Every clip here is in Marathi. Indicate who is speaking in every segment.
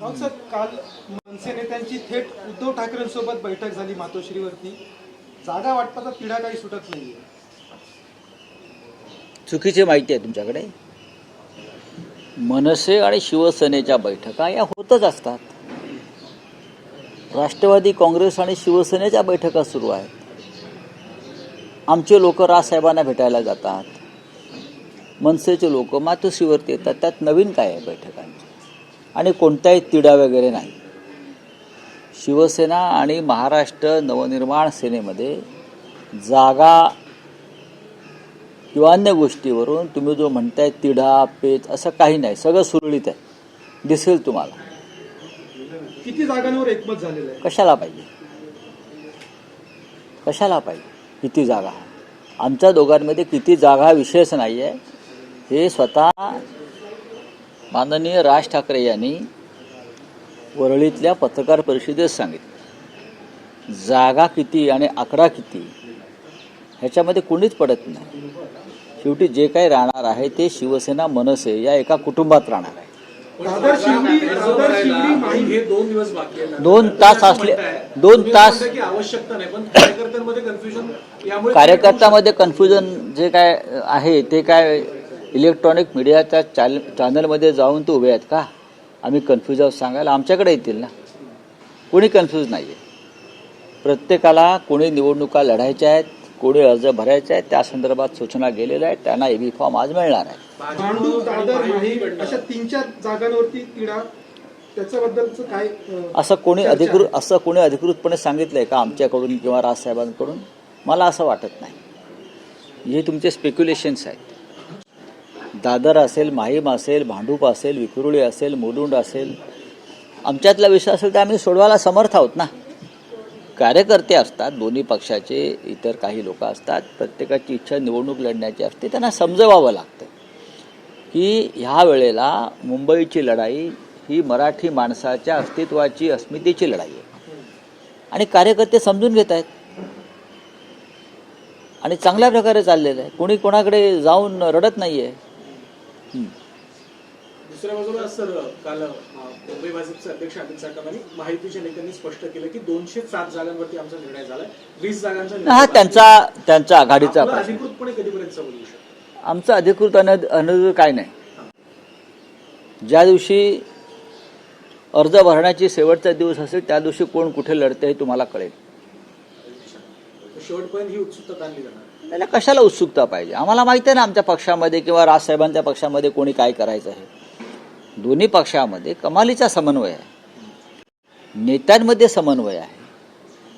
Speaker 1: राऊत साहेब काल मनसे नेत्यांची थेट उद्धव ठाकरेंसोबत बैठक झाली मातोश्रीवरती. जागा वाटपाचा तिढा काही सुटत नाहीये.
Speaker 2: चुकीची माहिती आहे तुमच्याकडे? मनसे आणि शिवसेनेच्या बैठका या होतच असतात. राष्ट्रवादी काँग्रेस आणि शिवसेनेच्या बैठका सुरू आहेत. आमचे लोक राजसाहेबांना भेटायला जातात. मनसेचे लोक मातोश्रीवरती येतात. त्यात नवीन काय आहे बैठका? आणि कोणताही तिढा वगैरे नाही. शिवसेना आणि महाराष्ट्र नवनिर्माण सेनेमध्ये जागा किंवा अन्य गोष्टीवरून तुम्ही जो म्हणताय तिढा पेच असं काही नाही. सगळं सुरळीत आहे. दिसेल तुम्हाला.
Speaker 1: किती जागांवर एकमत झालेलं आहे?
Speaker 2: कशाला पाहिजे? कशाला पाहिजे किती जागा? आमच्या दोघांमध्ये किती जागा विषयच नाही आहे हे स्वतः माननीय राज ठाकरे यांनी वरळीतल्या पत्रकार परिषदेत सांगितलं. जागा किती आणि आकडा किती ह्याच्यामध्ये कोणीच पडत नाही. शेवटी जे काही राहणार आहे ते शिवसेना मनसे या एका कुटुंबात राहणार आहे.
Speaker 3: दोन
Speaker 2: तास असले दोन तास
Speaker 3: कार्यकर्त्यामध्ये कन्फ्युजन
Speaker 2: जे काय आहे ते काय इलेक्ट्रॉनिक मीडियाच्या चॅल चॅनलमध्ये जाऊन ते उभे आहेत का? आम्ही कन्फ्यूज आहोत सांगायला. आमच्याकडे येतील ना? कोणी कन्फ्यूज नाही आहे प्रत्येकाला कोणी निवडणुका लढायच्या आहेत कोणी अर्ज भरायचे आहेत त्या संदर्भात सूचना गेलेल्या आहेत. त्यांना एबी फॉर्म आज मिळणार आहे. असं कोणी अधिकृत असं कोणी अधिकृतपणे सांगितलंय का आमच्याकडून किंवा राजसाहेबांकडून मला असं वाटत नाही. हे तुमचे स्पेक्युलेशन्स आहेत. दादर असेल माहीम असेल भांडूप असेल विकुरुळी असेल मुलुंड असेल आमच्यातला विषय असेल तर आम्ही सोडवायला समर्थ आहोत ना. कार्यकर्ते असतात दोन्ही पक्षाचे इतर काही लोक असतात प्रत्येकाची इच्छा निवडणूक लढण्याची असते त्यांना समजवावं लागतं. की ह्या वेळेला मुंबईची लढाई ही मराठी माणसाच्या अस्तित्वाची अस्मितेची लढाई आहे. आणि कार्यकर्ते समजून घेत आहेत. आणि चांगल्या प्रकारे चाललेलं आहे. कोणी कोणाकडे जाऊन रडत नाही आहे
Speaker 3: दुसऱ्या बाजूला सर काल मुंबई भाजपचे अध्यक्ष अमित साटम आणि माहितीच्या नेत्यांनी स्पष्ट केलं की दोनशे सात जागांवरती आमचा निर्णय झालाय. वीस जागांचा
Speaker 2: हा त्यांचा त्यांचा
Speaker 3: आहे.
Speaker 2: आघाडीचा
Speaker 3: अधिकृतपणे कधीपर्यंत येऊ शकतो?
Speaker 2: आमचं अधिकृत अन अनधिकृत काय नाही. ज्या दिवशी अर्ज भरण्याची शेवटचा दिवस असेल त्या दिवशी कोण कुठे लढते हे तुम्हाला कळेल.
Speaker 3: शेवटपर्यंत ही उत्सुकता ताणली जाणार.
Speaker 2: त्याला कशाला उत्सुकता पाहिजे? आम्हाला माहिती आहे ना आमच्या पक्षामध्ये किंवा राजसाहेबांच्या पक्षामध्ये कोणी काय करायचं आहे. दोन्ही पक्षामध्ये कमालीचा समन्वय आहे. नेत्यांमध्ये समन्वय आहे.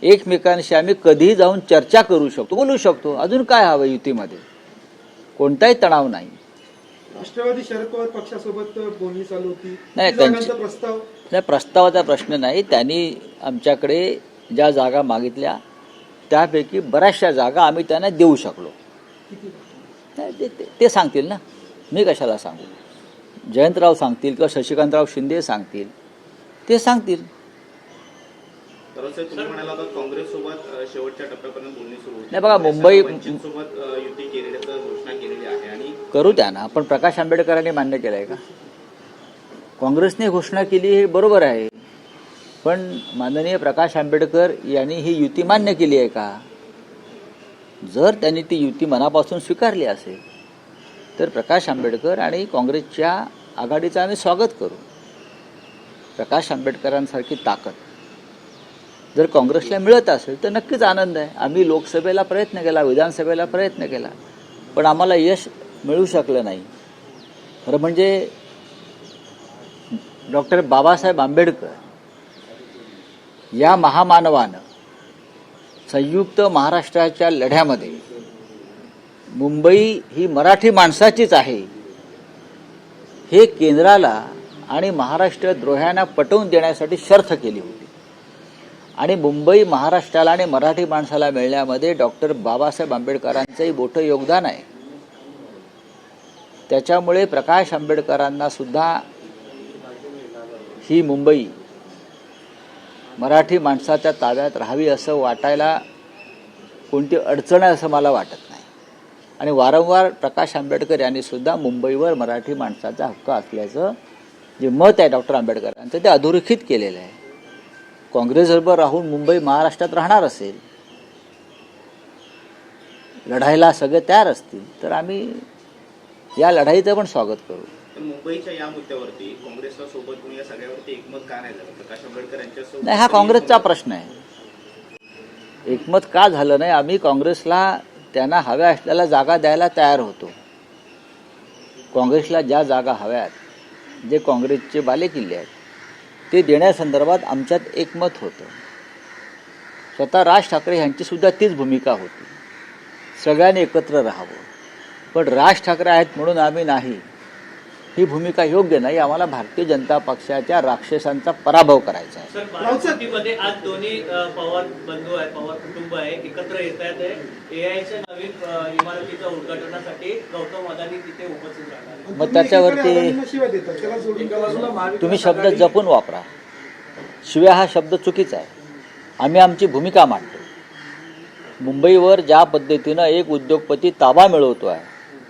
Speaker 2: एकमेकांशी आम्ही कधीही जाऊन चर्चा करू शकतो बोलू शकतो. अजून काय हवं युतीमध्ये? कोणताही तणाव नाही.
Speaker 1: राष्ट्रवादी शरद पवार पक्षासोबत बोलणी चालू होती.
Speaker 2: नाही,
Speaker 1: प्रस्ताव?
Speaker 2: नाही प्रस्तावाचा प्रश्न नाही. त्यांनी आमच्याकडे ज्या जागा मागितल्या त्यापैकी बऱ्याचशा जागा आम्ही त्यांना देऊ शकलो. ते- ते- ते सांगतील ना. मी कशाला सांगू? जयंतराव सांगतील किंवा शशिकांतराव शिंदे सांगतील. ते सांगतील. नाही बघा, मुंबई- करू द्या ना पण प्रकाश आंबेडकरांनी मान्य केलं आहे का? काँग्रेसने घोषणा केली हे बरोबर आहे. पण माननीय प्रकाश आंबेडकर यांनी ही युती मान्य केली आहे का? जर त्यांनी ती युती मनापासून स्वीकारली असेल तर प्रकाश आंबेडकर आणि काँग्रेसच्या आघाडीचं आम्ही स्वागत करू. प्रकाश आंबेडकरांसारखी ताकद जर काँग्रेसला मिळत असेल तर नक्कीच आनंद आहे. आम्ही लोकसभेला प्रयत्न केला विधानसभेला प्रयत्न केला पण आम्हाला यश मिळू शकलं नाही. खरं म्हणजे डॉक्टर बाबासाहेब आंबेडकर या महामानवानं संयुक्त महाराष्ट्राच्या लढ्यामध्ये मुंबई ही मराठी माणसाचीच आहे. हे केंद्राला आणि महाराष्ट्र द्रोह्यांना पटवून देण्यासाठी शर्थ केली होती. आणि मुंबई महाराष्ट्राला आणि मराठी माणसाला मिळण्यामध्ये डॉक्टर बाबासाहेब आंबेडकरांचंही मोठं योगदान आहे. त्याच्यामुळे प्रकाश आंबेडकरांना सुद्धा ही मुंबई मराठी माणसाच्या ताब्यात राहावी असं वाटायला कोणती अडचण आहे असं मला वाटत नाही. आणि वारंवार प्रकाश आंबेडकर यांनीसुद्धा मुंबईवर मराठी माणसाचा हक्क असल्याचं जे मत आहे डॉक्टर आंबेडकरांचं ते अधोरेखित केलेलं आहे. काँग्रेसबरोबर राहून मुंबई महाराष्ट्रात राहणार असेल लढायला सगळे तयार असतील तर आम्ही या लढाईचं पण स्वागत करू.
Speaker 4: मुंबईच्या या मुद्द्यावरती काँग्रेसला सोबत घेऊन या सगळ्यावरती एकमत का नाही झालं? प्रकाश आंबेडकर यांच्यासोबत
Speaker 2: नाही हा काँग्रेसचा प्रश्न आहे. एकमत का झालं नाही? आम्ही काँग्रेसला त्यांना हव्या असलेल्या जागा द्यायला तयार होतो. काँग्रेसला ज्या जागा हव्यात जे काँग्रेसचे बालेकिल्ले आहेत ते देण्यासंदर्भात आमच्यात एकमत होतं. स्वतः राज ठाकरे यांची सुद्धा तीच भूमिका होती. सगळ्यांनी एकत्र राहावं. पण राज ठाकरे आहेत म्हणून आम्ही नाही. ही भूमिका योग्य नाही आम्हाला भारतीय जनता पक्षाच्या राक्षसांचा पराभव करायचा आहे.
Speaker 5: सर आज दोन्ही पवार बंधू आहे पवार कुटुंब आहे एकत्र येत आहेत. एआयच्या नवीन इमारतीच्या उद्घाटनासाठी गौतम अदानी तिथे उपस्थित राहणार.
Speaker 2: मग त्याच्यावरती-
Speaker 1: तुम्ही
Speaker 2: शब्द जपून वापरा. शिव्या हा शब्द चुकीचा आहे. आम्ही आमची भूमिका मांडतो. मुंबईवर ज्या पद्धतीनं एक उद्योगपती ताबा मिळवतो आहे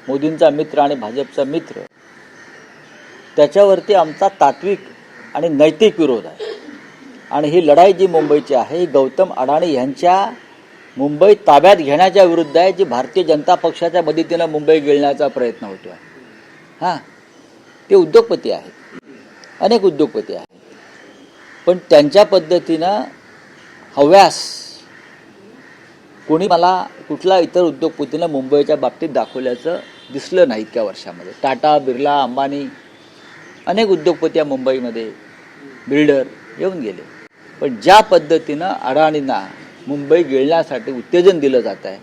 Speaker 2: मोदींचा मित्र आणि भाजपचा मित्र त्याच्यावरती आमचा तात्विक आणि नैतिक विरोध आहे. आणि ही लढाई जी मुंबईची आहे ही गौतम अडाणी यांच्या मुंबई ताब्यात घेण्याच्या विरुद्ध आहे जी भारतीय जनता पक्षाच्या मदतीनं मुंबई गिळण्याचा प्रयत्न होतो आहे हां ते उद्योगपती आहेत. अनेक उद्योगपती आहेत. पण त्यांच्या पद्धतीनं हव्यास कोणी मला कुठला इतर उद्योगपतीनं मुंबईच्या बाबतीत दाखवल्याचं दिसलं नाही इतक्या वर्षामध्ये. टाटा बिर्ला अंबानी अनेक उद्योगपती या मुंबईमध्ये बिल्डर येऊन गेले. पण ज्या पद्धतीनं अडाणींना मुंबई गिळण्यासाठी उत्तेजन दिलं जात आहे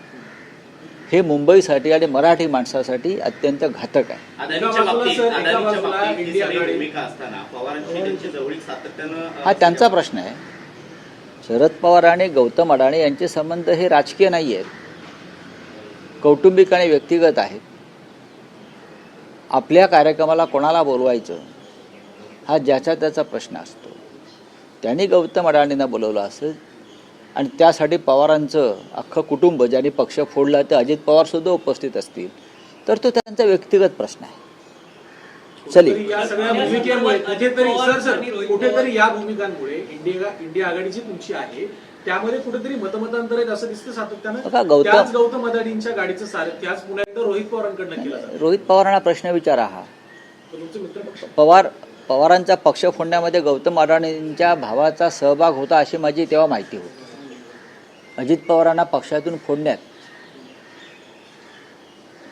Speaker 2: हे मुंबईसाठी आणि मराठी माणसासाठी अत्यंत घातक आहे.
Speaker 4: ही
Speaker 2: हा त्यांचा प्रश्न आहे. शरद पवार आणि गौतम अडाणी यांचे संबंध हे राजकीय नाही आहेत कौटुंबिक आणि व्यक्तिगत आहेत. आपल्या कार्यक्रमाला कोणाला बोलवायचं? हा ज्याचा त्याचा प्रश्न असतो. त्यांनी गौतम अडाणींना बोलवलं असेल आणि त्यासाठी पवारांचं अख्खं कुटुंब ज्यांनी पक्ष फोडला ते अजित पवारसुद्धा उपस्थित असतील. तर तो त्यांचा व्यक्तिगत प्रश्न आहे.
Speaker 3: भूमिकेमुळे कुठेतरी या भूमिकांमुळे इंडिया इंडिया आघाडी जी तुमची आहे. त्यामध्ये कुठेतरी मतमतांतर आहेत असं दिसतं सातत्यानं.
Speaker 2: गौतम-
Speaker 3: गौतम अदानींच्या गाडीचं सारथ्य आज पुन्हा एकदा रोहित पवारांकडनं केलं
Speaker 2: रोहित पवारांना प्रश्न विचारा हा. पवार पवारांचा पक्ष फोडण्यामध्ये गौतम अडाणींच्या भावाचा सहभाग होता अशी माझी तेव्हा माहिती होती. अजित पवारांना पक्षातून फोडण्यात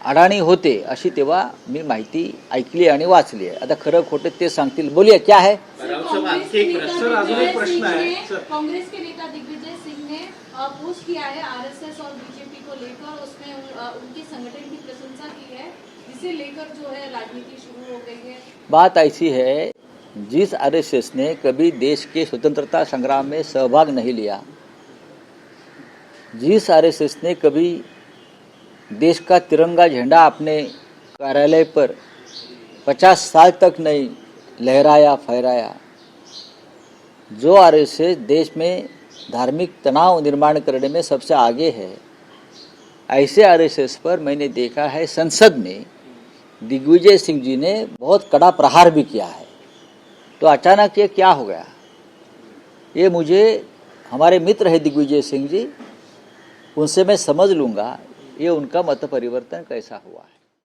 Speaker 2: अडाणी होते अशी तेव्हा मी माहिती ऐकली आणि वाचली आहे. आता खरं खोटं ते सांगतील. बोलिये क्या है?
Speaker 6: कांग्रेस के नेता दिग्विजय सिंह
Speaker 3: आहे.
Speaker 6: ने-
Speaker 3: सर.
Speaker 6: कांग्रेस के नेता दिग्विजय सिंह ने अ, पोस्ट किया है आरएसएस और बीजेपी को लेकर उसमें उनके संगठन की प्रशंसा की है। लेकर जो है राजनीति शुरू हो गई है?
Speaker 2: बात ऐसी है, जिस आरएसएस ने कभी देश के स्वतंत्रता संग्राम में सहभाग नहीं लिया, जिस आरएसएस ने कभी देश का तिरंगा झंडा अपने कार्यालय पर पचास साल तक नहीं लहराया, फहराया, जो आरएसएस देश में धार्मिक तनाव निर्माण करने में सबसे आगे है, ऐसे आरएसएस पर मैंने देखा है संसद में दिग्विजय सिंह जी ने बहुत कड़ा प्रहार भी किया है। तो अचानक ये क्या हो गया? ये मुझे, हमारे मित्र है दिग्विजय सिंह जी, उनसे मैं समझ लूँगा, ये उनका मत परिवर्तन कैसा हुआ है।